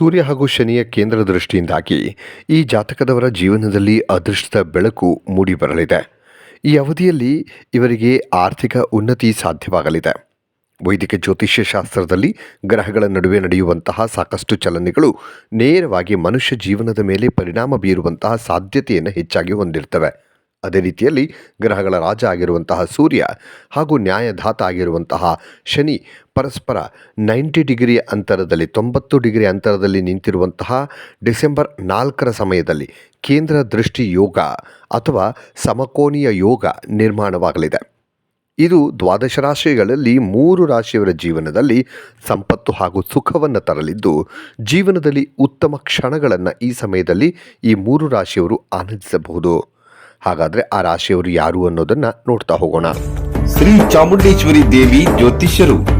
ಸೂರ್ಯ ಹಾಗೂ ಶನಿಯ ಕೇಂದ್ರ ದೃಷ್ಟಿಯಿಂದಾಗಿ ಈ ಜಾತಕದವರ ಜೀವನದಲ್ಲಿ ಅದೃಷ್ಟದ ಬೆಳಕು ಮೂಡಿಬರಲಿದೆ. ಈ ಅವಧಿಯಲ್ಲಿ ಇವರಿಗೆ ಆರ್ಥಿಕ ಉನ್ನತಿ ಸಾಧ್ಯವಾಗಲಿದೆ. ವೈದಿಕ ಜ್ಯೋತಿಷ್ಯ ಶಾಸ್ತ್ರದಲ್ಲಿ ಗ್ರಹಗಳ ನಡುವೆ ನಡೆಯುವಂತಹ ಸಾಕಷ್ಟು ಚಲನೆಗಳು ನೇರವಾಗಿ ಮನುಷ್ಯ ಜೀವನದ ಮೇಲೆ ಪರಿಣಾಮ ಬೀರುವಂತಹ ಸಾಧ್ಯತೆಯನ್ನು ಹೆಚ್ಚಾಗಿ ಹೊಂದಿರ್ತವೆ. ಅದೇ ರೀತಿಯಲ್ಲಿ ಗ್ರಹಗಳ ರಾಜ ಆಗಿರುವಂತಹ ಸೂರ್ಯ ಹಾಗೂ ನ್ಯಾಯಧಾತ ಆಗಿರುವಂತಹ ಶನಿ ಪರಸ್ಪರ ನೈಂಟಿ ಡಿಗ್ರಿ ಅಂತರದಲ್ಲಿ, ತೊಂಬತ್ತು ಡಿಗ್ರಿ ಅಂತರದಲ್ಲಿ ನಿಂತಿರುವಂತಹ ಡಿಸೆಂಬರ್ ನಾಲ್ಕರ ಸಮಯದಲ್ಲಿ ಕೇಂದ್ರ ದೃಷ್ಟಿ ಯೋಗ ಅಥವಾ ಸಮಕೋನೀಯ ಯೋಗ ನಿರ್ಮಾಣವಾಗಲಿದೆ. ಇದು ದ್ವಾದಶ ರಾಶಿಗಳಲ್ಲಿ ಮೂರು ರಾಶಿಯವರ ಜೀವನದಲ್ಲಿ ಸಂಪತ್ತು ಹಾಗೂ ಸುಖವನ್ನು ತರಲಿದ್ದು, ಜೀವನದಲ್ಲಿ ಉತ್ತಮ ಕ್ಷಣಗಳನ್ನು ಈ ಸಮಯದಲ್ಲಿ ಈ ಮೂರು ರಾಶಿಯವರು ಆನಂದಿಸಬಹುದು. ಹಾಗಾದರೆ ಆ ರಾಶಿಯವರು ಯಾರು ಅನ್ನೋದನ್ನು ನೋಡ್ತಾ ಹೋಗೋಣ. ಶ್ರೀ ಚಾಮುಂಡೇಶ್ವರಿ ದೇವಿ ಜ್ಯೋತಿಷ್ಯರು.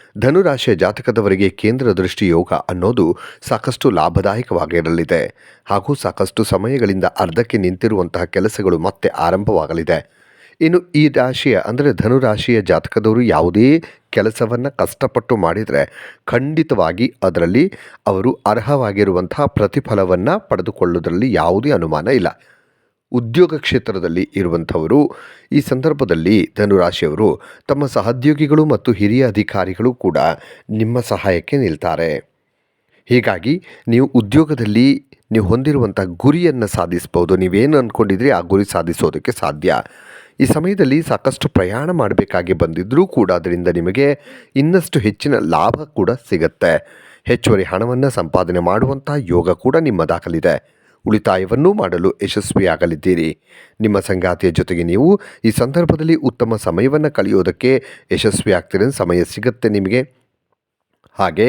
ಧನುರಾಶಿಯ ಜಾತಕದವರಿಗೆ ಕೇಂದ್ರ ದೃಷ್ಟಿ ಯೋಗ ಅನ್ನೋದು ಸಾಕಷ್ಟು ಲಾಭದಾಯಕವಾಗಿರಲಿದೆ ಹಾಗೂ ಸಾಕಷ್ಟು ಸಮಯಗಳಿಂದ ಅರ್ಧಕ್ಕೆ ನಿಂತಿರುವಂತಹ ಕೆಲಸಗಳು ಮತ್ತೆ ಆರಂಭವಾಗಲಿದೆ. ಇನ್ನು ಈ ರಾಶಿಯ, ಅಂದರೆ ಧನುರಾಶಿಯ ಜಾತಕದವರು ಯಾವುದೇ ಕೆಲಸವನ್ನು ಕಷ್ಟಪಟ್ಟು ಮಾಡಿದರೆ ಖಂಡಿತವಾಗಿ ಅದರಲ್ಲಿ ಅವರು ಅರ್ಹವಾಗಿರುವಂತಹ ಪ್ರತಿಫಲವನ್ನು ಪಡೆದುಕೊಳ್ಳುವುದರಲ್ಲಿ ಯಾವುದೇ ಅನುಮಾನ ಇಲ್ಲ. ಉದ್ಯೋಗ ಕ್ಷೇತ್ರದಲ್ಲಿ ಇರುವಂಥವರು, ಈ ಸಂದರ್ಭದಲ್ಲಿ ಧನುರಾಶಿಯವರು ತಮ್ಮ ಸಹೋದ್ಯೋಗಿಗಳು ಮತ್ತು ಹಿರಿಯ ಅಧಿಕಾರಿಗಳು ಕೂಡ ನಿಮ್ಮ ಸಹಾಯಕ್ಕೆ ನಿಲ್ತಾರೆ. ಹೀಗಾಗಿ ನೀವು ಉದ್ಯೋಗದಲ್ಲಿ ನೀವು ಹೊಂದಿರುವಂಥ ಗುರಿಯನ್ನು ಸಾಧಿಸ್ಬೋದು. ನೀವೇನು ಅಂದ್ಕೊಂಡಿದ್ರಿ ಆ ಗುರಿ ಸಾಧಿಸೋದಕ್ಕೆ ಸಾಧ್ಯ. ಈ ಸಮಯದಲ್ಲಿ ಸಾಕಷ್ಟು ಪ್ರಯಾಣ ಮಾಡಬೇಕಾಗಿ ಬಂದಿದ್ದರೂ ಕೂಡ ಅದರಿಂದ ನಿಮಗೆ ಇನ್ನಷ್ಟು ಹೆಚ್ಚಿನ ಲಾಭ ಕೂಡ ಸಿಗುತ್ತೆ. ಹೆಚ್ಚುವರಿ ಹಣವನ್ನು ಸಂಪಾದನೆ ಮಾಡುವಂಥ ಯೋಗ ಕೂಡ ನಿಮ್ಮದಾಗಲಿದೆ ಉಳಿತಾಯವನ್ನೂ ಮಾಡಲು ಯಶಸ್ವಿಯಾಗಲಿದ್ದೀರಿ. ನಿಮ್ಮ ಸಂಗಾತಿಯ ಜೊತೆಗೆ ನೀವು ಈ ಸಂದರ್ಭದಲ್ಲಿ ಉತ್ತಮ ಸಮಯವನ್ನು ಕಳೆಯೋದಕ್ಕೆ ಯಶಸ್ವಿಯಾಗ್ತೀರ ಸಮಯ ಸಿಗುತ್ತೆ ನಿಮಗೆ. ಹಾಗೆ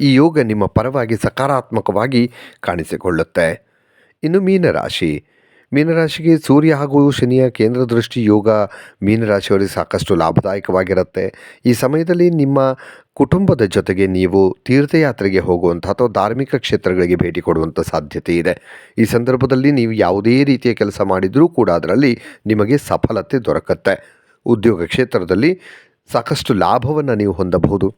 ಈ ಯೋಗ ನಿಮ್ಮ ಪರವಾಗಿ ಸಕಾರಾತ್ಮಕವಾಗಿ ಕಾಣಿಸಿಕೊಳ್ಳುತ್ತೆ. ಇನ್ನು ಮೀನರಾಶಿ. ಮೀನರಾಶಿಗೆ ಸೂರ್ಯ ಹಾಗೂ ಶನಿಯ ಕೇಂದ್ರ ದೃಷ್ಟಿ ಯೋಗ ಮೀನರಾಶಿಯವರಿಗೆ ಸಾಕಷ್ಟು ಲಾಭದಾಯಕವಾಗಿರುತ್ತೆ. ಈ ಸಮಯದಲ್ಲಿ ನಿಮ್ಮ ಕುಟುಂಬದ ಜೊತೆಗೆ ನೀವು ತೀರ್ಥಯಾತ್ರೆಗೆ ಹೋಗುವಂಥ ಅಥವಾ ಧಾರ್ಮಿಕ ಕ್ಷೇತ್ರಗಳಿಗೆ ಭೇಟಿ ಕೊಡುವಂಥ ಸಾಧ್ಯತೆ ಇದೆ. ಈ ಸಂದರ್ಭದಲ್ಲಿ ನೀವು ಯಾವುದೇ ರೀತಿಯ ಕೆಲಸ ಮಾಡಿದರೂ ಕೂಡ ಅದರಲ್ಲಿ ನಿಮಗೆ ಸಫಲತೆ ದೊರಕುತ್ತೆ. ಉದ್ಯೋಗ ಕ್ಷೇತ್ರದಲ್ಲಿ ಸಾಕಷ್ಟು ಲಾಭವನ್ನು ನೀವು ಹೊಂದಬಹುದು.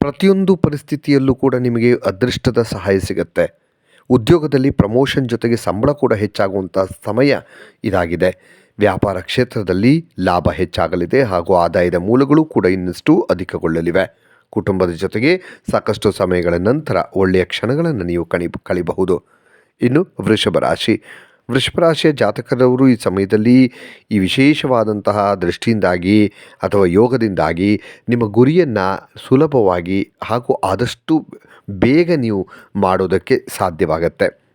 ಪ್ರತಿಯೊಂದು ಪರಿಸ್ಥಿತಿಯಲ್ಲೂ ಕೂಡ ನಿಮಗೆ ಅದೃಷ್ಟದ ಸಹಾಯ ಸಿಗುತ್ತೆ. ಉದ್ಯೋಗದಲ್ಲಿ ಪ್ರಮೋಷನ್ ಜೊತೆಗೆ ಸಂಬಳ ಕೂಡ ಹೆಚ್ಚಾಗುವಂಥ ಸಮಯ ಇದಾಗಿದೆ. ವ್ಯಾಪಾರ ಕ್ಷೇತ್ರದಲ್ಲಿ ಲಾಭ ಹೆಚ್ಚಾಗಲಿದೆ ಹಾಗೂ ಆದಾಯದ ಮೂಲಗಳು ಕೂಡ ಇನ್ನಷ್ಟು ಅಧಿಕಗೊಳ್ಳಲಿವೆ. ಕುಟುಂಬದ ಜೊತೆಗೆ ಸಾಕಷ್ಟು ಸಮಯಗಳ ನಂತರ ಒಳ್ಳೆಯ ಕ್ಷಣಗಳನ್ನು ನೀವು ಕಣಿ, ಕಳಿಬಹುದು. ಇನ್ನು ವೃಷಭ ರಾಶಿ. ವೃಷಭ ರಾಶಿಯ ಜಾತಕದವರು ಈ ಸಮಯದಲ್ಲಿ ಈ ವಿಶೇಷವಾದಂತಹ ದೃಷ್ಟಿಯಿಂದಾಗಿ ಅಥವಾ ಯೋಗದಿಂದಾಗಿ ನಿಮ್ಮ ಗುರಿಯನ್ನು ಸುಲಭವಾಗಿ ಹಾಗೂ ಆದಷ್ಟು ಬೇಗ ನೀವು ಮಾಡೋದಕ್ಕೆ ಸಾಧ್ಯವಾಗತ್ತೆ.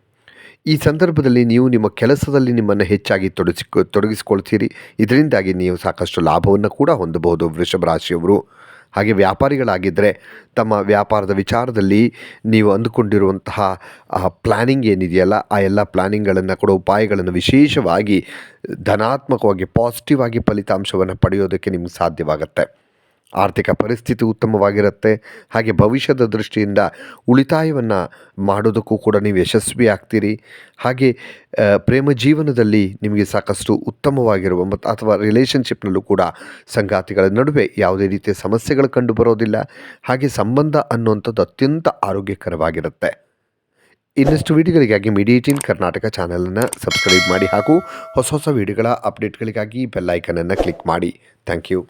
ಈ ಸಂದರ್ಭದಲ್ಲಿ ನೀವು ನಿಮ್ಮ ಕೆಲಸದಲ್ಲಿ ನಿಮ್ಮನ್ನು ಹೆಚ್ಚಾಗಿ ತೊಡಗಿಸಿಕೊ, ತೊಡಗಿಸಿಕೊಳ್ತೀರಿ. ಇದರಿಂದಾಗಿ ನೀವು ಸಾಕಷ್ಟು ಲಾಭವನ್ನು ಕೂಡ ಹೊಂದಬಹುದು ವೃಷಭ ರಾಶಿಯವರು. ಹಾಗೆ ವ್ಯಾಪಾರಿಗಳಾಗಿದ್ದರೆ ತಮ್ಮ ವ್ಯಾಪಾರದ ವಿಚಾರದಲ್ಲಿ ನೀವು ಅಂದುಕೊಂಡಿರುವಂತಹ ಪ್ಲ್ಯಾನಿಂಗ್ ಏನಿದೆಯಲ್ಲ, ಆ ಎಲ್ಲ ಪ್ಲ್ಯಾನಿಂಗ್ಗಳನ್ನು ಕೊಡೋ ಉಪಾಯಗಳನ್ನು ವಿಶೇಷವಾಗಿ ಧನಾತ್ಮಕವಾಗಿ ಪಾಸಿಟಿವ್ ಆಗಿ ಫಲಿತಾಂಶವನ್ನು ಪಡೆಯೋದಕ್ಕೆ ನಿಮ್ಗೆ ಸಾಧ್ಯವಾಗುತ್ತೆ. ಆರ್ಥಿಕ ಪರಿಸ್ಥಿತಿ ಉತ್ತಮವಾಗಿರುತ್ತೆ. ಹಾಗೆ ಭವಿಷ್ಯದ ದೃಷ್ಟಿಯಿಂದ ಉಳಿತಾಯವನ್ನು ಮಾಡೋದಕ್ಕೂ ಕೂಡ ನೀವು ಯಶಸ್ವಿ ಆಗ್ತೀರಿ. ಹಾಗೆ ಪ್ರೇಮ ಜೀವನದಲ್ಲಿ ನಿಮಗೆ ಸಾಕಷ್ಟು ಉತ್ತಮವಾಗಿರುವ ಮತ್ತು ಅಥವಾ ರಿಲೇಷನ್ಶಿಪ್ನಲ್ಲೂ ಕೂಡ ಸಂಗಾತಿಗಳ ನಡುವೆ ಯಾವುದೇ ರೀತಿಯ ಸಮಸ್ಯೆಗಳು ಕಂಡು ಬರೋದಿಲ್ಲ. ಹಾಗೆ ಸಂಬಂಧ ಅನ್ನುವಂಥದ್ದು ಅತ್ಯಂತ ಆರೋಗ್ಯಕರವಾಗಿರುತ್ತೆ. ಇನ್ನಷ್ಟು ವಿಡಿಯೋಗಳಿಗಾಗಿ ಮೀಡಿಯೇಟಿನ್ ಕರ್ನಾಟಕ ಚಾನಲನ್ನು ಸಬ್ಸ್ಕ್ರೈಬ್ ಮಾಡಿ ಹಾಗೂ ಹೊಸ ಹೊಸ ವೀಡಿಯೋಗಳ ಅಪ್ಡೇಟ್ಗಳಿಗಾಗಿ ಬೆಲ್ಲೈಕನನ್ನು ಕ್ಲಿಕ್ ಮಾಡಿ. Thank you.